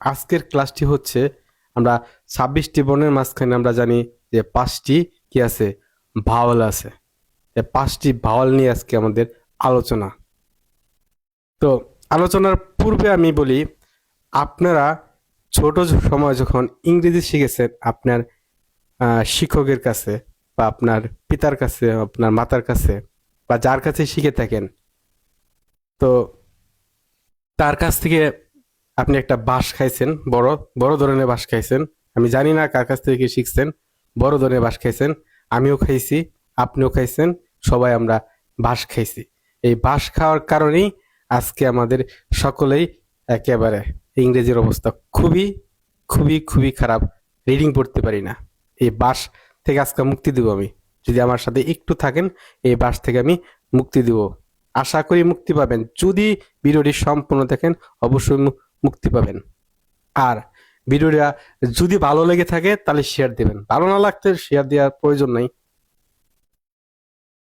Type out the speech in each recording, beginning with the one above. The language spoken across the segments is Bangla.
আজকের ক্লাসটি হচ্ছে আমরা ছাব্বিশটি বর্ণের মাঝখানে আমরা জানি যে পাঁচটি কি আছে? ভাওয়াল আছে। পাঁচটি ভাওয়াল নিয়ে আজকে আমাদের আলোচনা। তো আলোচনার পূর্বে আমি বলি, আপনারা ছোট সময় যখন ইংরেজি শিখেছেন আপনার শিক্ষকের কাছে বা আপনার পিতার কাছে, আপনার মাতার কাছে বা যার কাছে শিখে থাকেন, তো তার কাছ থেকে আপনি একটা বাঁশ খাইছেন, বড় বড় ধরনের বাঁশ খাইছেন। আমি জানি না কার কাছ থেকে শিখছেন, বড় ধরনের বাঁশ খাইছেন, আমিও খাইছি, আপনিও খাইছেন, সবাই আমরা বাঁশ খাইছি। এই বাঁশ খাওয়ার কারণেই আজকে আমাদের সকলেই একেবারে ইংরেজির অবস্থা খুবই খুবই খুবই খারাপ। রিডিং পড়তে পারি না। এই বাঁশ থেকে আজকে মুক্তি দেবো আমি। যদি আমার সাথে একটু থাকেন, এই বাঁশ থেকে আমি মুক্তি দেব। আশা করি মুক্তি পাবেন। যদি ভিডিওটি সম্পূর্ণ দেখেন, অবশ্যই মুক্তি পাবেন। আর ভিডিওটা যদি ভালো লেগে থাকে তাহলে শেয়ার দিবেন। ভালো না লাগতে শেয়ার দেওয়ার প্রয়োজন নাই।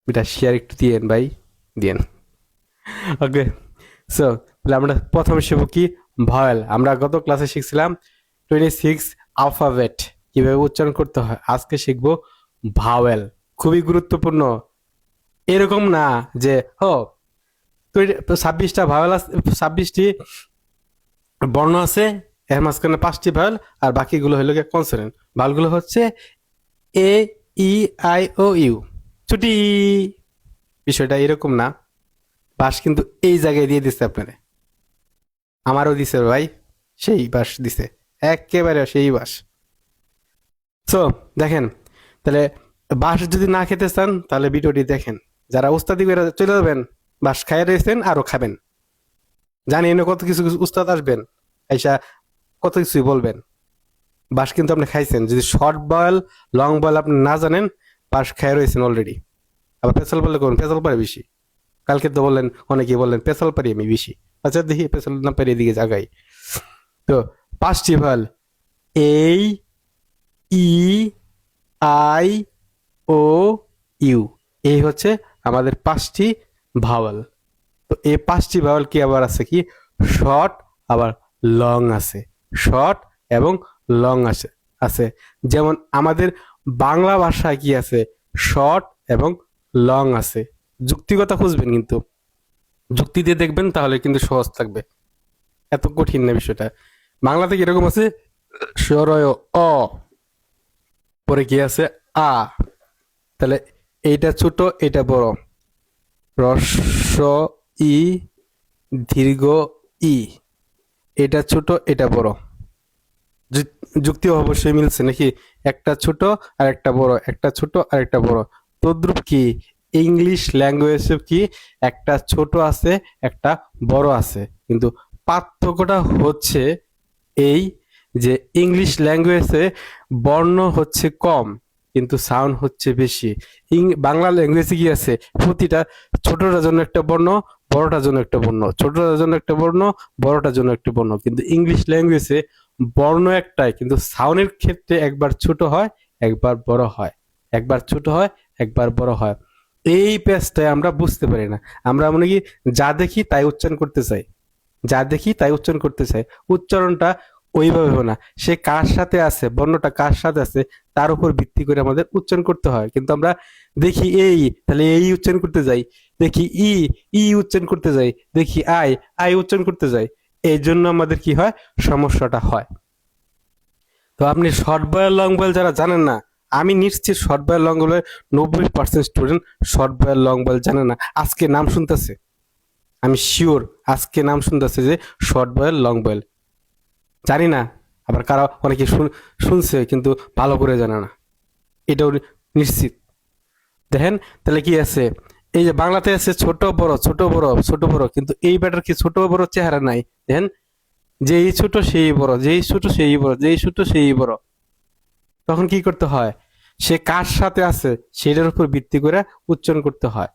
এটা শেয়ার একটু দিয়েন ভাই, দিয়েন। ওকে সো তাহলে আমরা প্রথমে শিখব কি? ভয়েল। আমরা গত ক্লাসে শিখছিলাম টোয়েন্টি সিক্স আলফাবেট কীভাবে উচ্চারণ করতে হয়? আজকে শিখব ভাওয়েল খুবই গুরুত্বপূর্ণ। এরকম না যে, ও ছাব্বিশটা ভাওয়েল ছাব্বিশটি বর্ণ আছে, এর মাঝখানে পাঁচটি ভাওয়েল আর বাকিগুলো হলো গিয়ে কনসোনেন্ট ভাওয়েলগুলো হচ্ছে এ, ই, আই, ও, ইউ। ছুটি। বিষয়টা এরকম না। বাস কিন্তু এই জায়গায় দিয়ে দিচ্ছে আপনারে। আমারও দিছে ভাই, সেই বাস দিছে। একেবারে সেই বাস সো দেখেন, তাহলে বাস যদি না খেতে চান, তাহলে ভিডিওটি দেখেন। যারা উস্তাদি করে চলে যাবেন বাস খাইয়ে রয়েছেন আরও খাবেন। জানি এনে কত কিছু উস্তাদ আসবেন, আইসা কত কিছুই বলবেন। বাস কিন্তু আপনি খাইছেন, যদি শর্ট বয়েল লং বয়েল আপনি না জানেন বাস খাইয়ে রয়েছেন অলরেডি আবার পেছাল বললে কোন পেছাল পারে বেশি। কালকে তো বললেন অনেকে বললেন পেছাল পারি আমি বেশি। আচ্ছা দেখি পেছাল না পারি এদিকে জাগাই। তো, পাঁচটি ভালো। এই ই আই ও ইউ এই হচ্ছে আমাদের পাঁচটি ভাওয়াল। এই পাঁচটি ভাওয়াল কি আবার আছে কি? শর্ট আবার লং আছে। শর্ট এবং লং আছে আছে। যেমন আমাদের বাংলা ভাষায় কি আছে? শর্ট এবং লং আছে। যুক্তিগতা খুঁজবেন কিন্তু। যুক্তি দিয়ে দেখবেন তাহলে কিন্তু সহজ থাকবে। এত কঠিন না বিষয়টা। বাংলাতে কীরকম আছে? স্বরয় অ, পরে কি আছে? আ। তাহলে এইটা ছোট এটা বড়। রস্ব ই দীর্ঘ ই। এটা ছোট, এটা বড়। যুক্তি অবশ্যই মিলছে নাকি? একটা ছোট আর একটা বড়, একটা ছোট আর একটা বড়। তদ্রুপ কি? ইংলিশ ল্যাঙ্গুয়েজে কি? একটা ছোট আছে, একটা বড় আছে। কিন্তু পার্থক্যটা হচ্ছে এই যে ইংলিশ ল্যাঙ্গুয়েজে বর্ণ হচ্ছে কম, কিন্তু সাউন্ড হচ্ছে বেশি। বাংলা ল্যাঙ্গুয়েজে কি আছে? প্রতিটা ছোটটার জন্য একটা বর্ণ বড়টার জন্য একটা বর্ণ। ছোটটার জন্য একটা বর্ণ বড়টার জন্য একটা বর্ণ। কিন্তু ইংলিশ ল্যাঙ্গুয়েজে বর্ণ একটাই, কিন্তু সাউন্ডের ক্ষেত্রে একবার ছোট হয়, একবার বড় হয়। একবার ছোট হয়, একবার বড় হয়। এই পেজটাই আমরা বুঝতে পারি না। আমরা মনে কি যা দেখি তাই উচ্চারণ করতে চাই। যা দেখি তাই উচ্চারণ করতে চাই। উচ্চারণটা ওইভাবে হবে না। সে কার সাথে আছে, বর্ণটা কার সাথে আছে, তার উপর ভিত্তি করে আমাদের উচ্চারণ করতে হয়। কিন্তু আমরা দেখি এই, তাহলে এই উচ্চারণ করতে যাই। দেখি ই ই উচ্চারণ করতে যাই। দেখি আই আই উচ্চারণ করতে যাই। এই জন্য আমাদের কি হয়? সমস্যাটা হয়। তো আপনি শর্ট বয়েল লং বয়েল যারা জানেন না, আমি নিশ্চিত শর্ট বয়েল লং বয়েল নব্বই percent student short vowel long vowel জানে না। আজকে নাম শুনতেছে। আমি শিওর আজকে নাম শুনতেছে যে শর্ট বয়েল লং বয়েল জানি না আবার কারা অনেকে শুন- শুনছে কিন্তু ভালো করে জানে না। এটাও নিশ্চিত। দেখেন, তাহলে কি আছে? এই যে বাংলাতে আছে ছোট বড় ছোট বড় ছোট বড়, কিন্তু এই ব্যাটার কি ছোট বড় চেহারা নাই? দেখেন, যেই ছোট সেই বড়, যেই ছোট সেই বড়, যেই ছোট সেই বড়। তখন কি করতে হয়? সে কার সাথে আছে সেটার উপর ভিত্তি করে উচ্চারণ করতে হয়।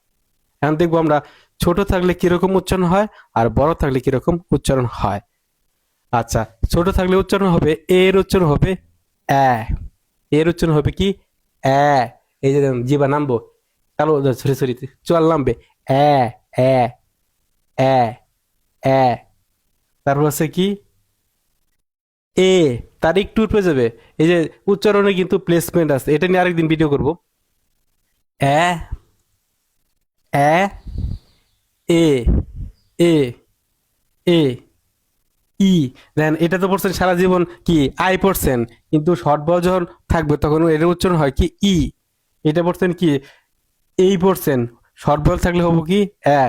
এখন দেখব আমরা ছোট থাকলে কীরকম উচ্চারণ হয় আর বড় থাকলে কীরকম উচ্চারণ হয়। আচ্ছা ছোট থাকলে উচ্চারণ হবে, এর উচ্চারণ হবে এ এর উচ্চারণ হবে কি? এ এই যে জিবা নামবো। চালো সরি সরি চল নামবে। এ এ এ এ তারপর আছে কি? এ, তার একটু উপরে যাবে। এই যে উচ্চারণে কিন্তু প্লেসমেন্ট আছে। এটা নিয়ে আরেকদিন ভিডিও করব। এ এ এ এ এ। ই দেন এটা তো পড়ছেন সারা জীবন কি? আই পড়ছেন। কিন্তু শর্ট বল যখন থাকবে তখন এর উচ্চারণ হয় কি? ই। এটা পড়ছেন কি? এই পড়ছেন। শর্ট বল থাকলে হব কি? এ।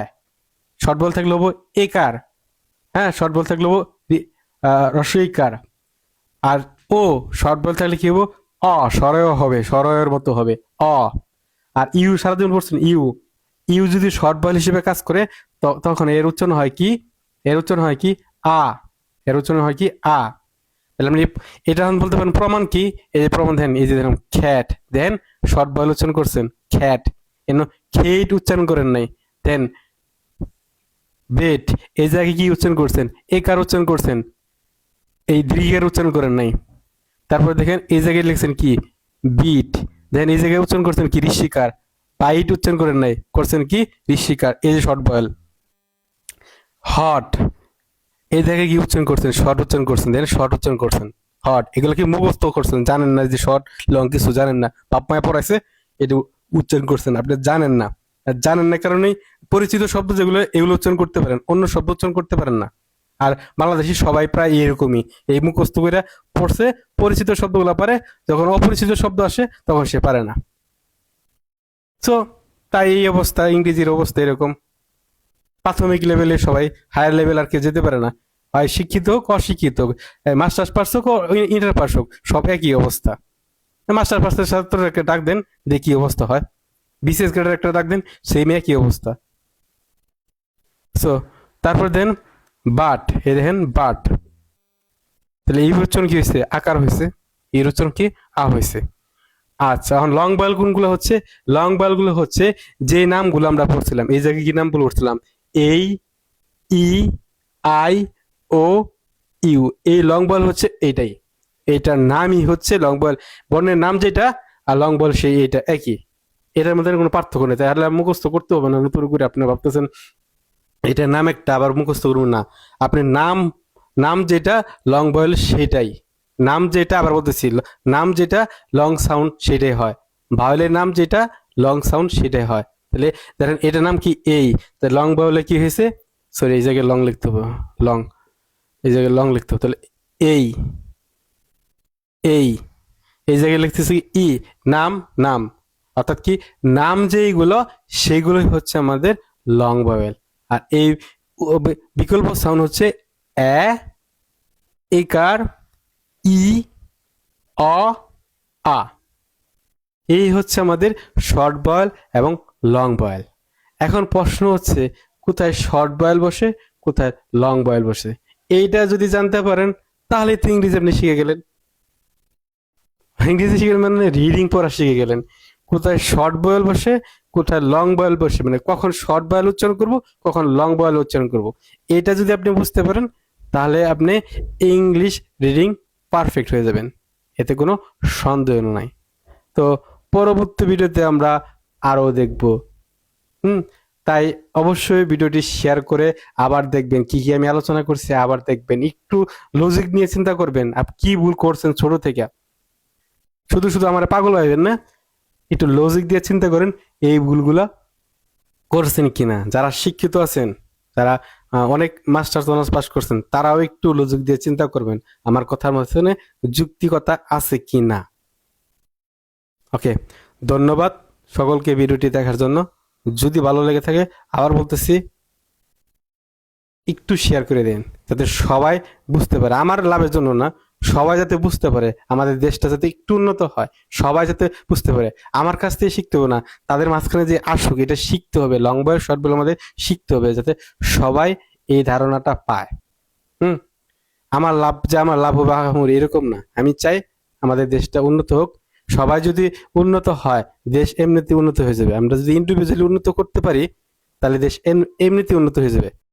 শর্ট বল থাকলে হব একার। হ্যাঁ শর্ট বল থাকলে হব রসইকার। আর ও, শর্ট বল থাকলে কি হব? অ সরয় হবে সরয়ের মতো হবে, অ। আর ইউ সারাদিন পড়ছেন ইউ। ইউ যদি শর্ট বল হিসেবে কাজ করে তখন এর উচ্চারণ হয় কি? এর উচ্চারণ হয় কি? আ। এর উচ্চারণ হয় কি? আ। তাহলে আপনি এটা বলতে পারেন, প্রমাণ কি? এই যে প্রমাণ দেন, এই যে দেখুন, খ্যাট। দেন শর্ট বল উচ্চারণ করছেন, খ্যাট। এন খেট উচ্চারণ করেন নাই। দেন বেট, এই জায়গায় কি উচ্চারণ করছেন? একার উচ্চারণ করছেন? এই দীর্ঘের উচ্চারণ করেন নাই। তারপর দেখেন, এই জায়গায় লিখছেন কি? বিট। দেন এই জায়গায় উচ্চারণ করছেন কি? ঋষিকার। বাইট উচ্চারণ করেন নাই, করছেন কি? ঋষিকার, এই যে শর্ট বয়েল। হট। এই জায়গায় কি উচ্চারণ করছেন শর্ট উচ্চারণ করছেন দেন শর্ট উচ্চারণ করছেন। হট, এগুলো কি মুখস্থ করছেন? জানেন না যে শর্ট লং কিছু জানেন না। বাপ মায় পড়াইছে, এটা উচ্চারণ করছেন, আপনি জানেন না। জানেন না কারণেই পরিচিত শব্দ যেগুলো, এগুলো উচ্চারণ করতে পারেন, অন্য শব্দ উচ্চারণ করতে পারেন না। আর বাংলাদেশি সবাই প্রায় এরকমই, এই মুখস্থ করে পড়ছে, পরিচিত শব্দগুলো পারে, যখন অপরিচিত শব্দ আসে, তখন সে পারে না। তো তাই এই অবস্থা, ইংরেজির অবস্থা এরকম। প্রাথমিক লেভেলে সবাই হায়ার লেভেল আর কেউ যেতে পারে না। হয় শিক্ষিত হোক, অশিক্ষিত হোক মাস্টার্স পার্স হোক ইন্টার পার্স হোক, সব একই অবস্থা। মাস্টার ছাত্রের একটা ডাক দেন, দেখি অবস্থা হয়। বিশেষ গ্রেডের একটা ডাক দেন সেম একই অবস্থা। সো তারপর দেন, বাট, এই দেখেন, বাট। তাহলে এই উচ্চারণ কি হয়েছে? আকার হয়েছে। এর উচ্চারণ কি? আ হয়েছে। আচ্ছা এখন লং বয়েল কোনগুলো হচ্ছে? লং বয়েলগুলো হচ্ছে যে নামগুলো আমরা পড়ছিলাম। এই জায়গায় কি নামগুলো পড়ছিলাম এই ই আই ও ইউ এই লং বল হচ্ছে এইটাই এইটার নামই হচ্ছে লং বল বর্ণের নাম যেটা আর লং বল সেই এটা, একই। এটার মধ্যে কোনো পার্থক্য নেই। তাহলে মুখস্থ করতে হবে না নতুন করে আপনি ভাবতেছেন। এটার নাম একটা, আবার মুখস্থ করবেন না। আপনি নাম নাম যেটা লং বয়েল সেটাই। নাম যেটা, আবার বলতেছি, নাম যেটা লং সাউন্ড সেটাই হয়। ভাওয়েলের নাম যেটা লং সাউন্ড সেটাই হয়। তাহলে দেখেন এটার নাম কি এই লং বাউলে কি হয়েছে? সরি এই জায়গায় লং লিখতে হবে লং এই জায়গায় লং লিখতে হবে, তাহলে এই এই এই জায়গায় লিখতেছি ই নাম নাম। অর্থাৎ কি, নাম যেইগুলো সেগুলোই হচ্ছে আমাদের লং বাউল আর এই বিকল্প সাউন্ড হচ্ছে এ, একার, ই, অ, আ। এই হচ্ছে আমাদের শর্ট বয়েল এবং লং বয়েল এখন প্রশ্ন হচ্ছে, কোথায় শর্ট বয়েল বসে, কোথায় লং বয়েল বসে? এইটা যদি জানতে পারেন, তাহলে তো ইংরেজি আপনি শিখে গেলেন। ইংরেজি শিখে মানে রিডিং পড়া শিখে গেলেন। কোথায় শর্ট বয়েল বসে, কোথায় লং বয়েল বসে মানে কখন শর্ট বয়েল উচ্চারণ করব, কখন লং বয়েল উচ্চারণ করব। এটা যদি আপনি বুঝতে পারেন, তাহলে আপনি ইংলিশ রিডিং পারফেক্ট হয়ে যাবেন। এতে কোনো সন্দেহ নাই। তো পরবর্তী ভিডিওতে আমরা আরও দেখব। হুম, তাই অবশ্যই ভিডিওটি শেয়ার করে আবার দেখবেন কি কি আমি আলোচনা করছি, আবার দেখবেন। একটু লজিক নিয়ে চিন্তা করবেন আপনি কি ভুল করছেন ছোট থেকে। শুধু শুধু আমার পাগল হইবেন না? একটু লজিক দিয়ে চিন্তা করেন, এই ভুলগুলা করছেন কিনা? যারা শিক্ষিত আছেন, যারা অনেক মাস্টার্স অনার্স পাস করছেন, তারাও একটু লজিক দিয়ে চিন্তা করবেন, আমার কথার মধ্যে যুক্তিকতা আছে কি না ওকে ধন্যবাদ সকলকে ভিডিওটি দেখার জন্য। যদি ভালো লেগে থাকে, আবার বলতেছি, একটু শেয়ার করে দিন, যাতে সবাই বুঝতে পারে। আমার লাভের জন্য না, সবাই যাতে বুঝতে পারে, আমাদের দেশটা যাতে একটু উন্নত হয়, সবাই যাতে বুঝতে পারে। আমার কাছ থেকে শিখতে হবে না, তাদের মাঝখানে যে আসুক, এটা শিখতে হবে লং বয়ের শর্ট বলে আমাদের শিখতে হবে, যাতে সবাই এই ধারণাটা পায়। হুম? আমার লাভ, যে আমার লাভ হবে এরকম না। আমি চাই আমাদের দেশটা উন্নত হোক সবাই যদি উন্নত হয়, দেশ এমনিতে উন্নত হয়ে যাবে। আমরা যদি ইন্ডিভিজুয়ালি উন্নত করতে পারি, তাহলে দেশ এম- এমনিতে উন্নত হয়ে যাবে।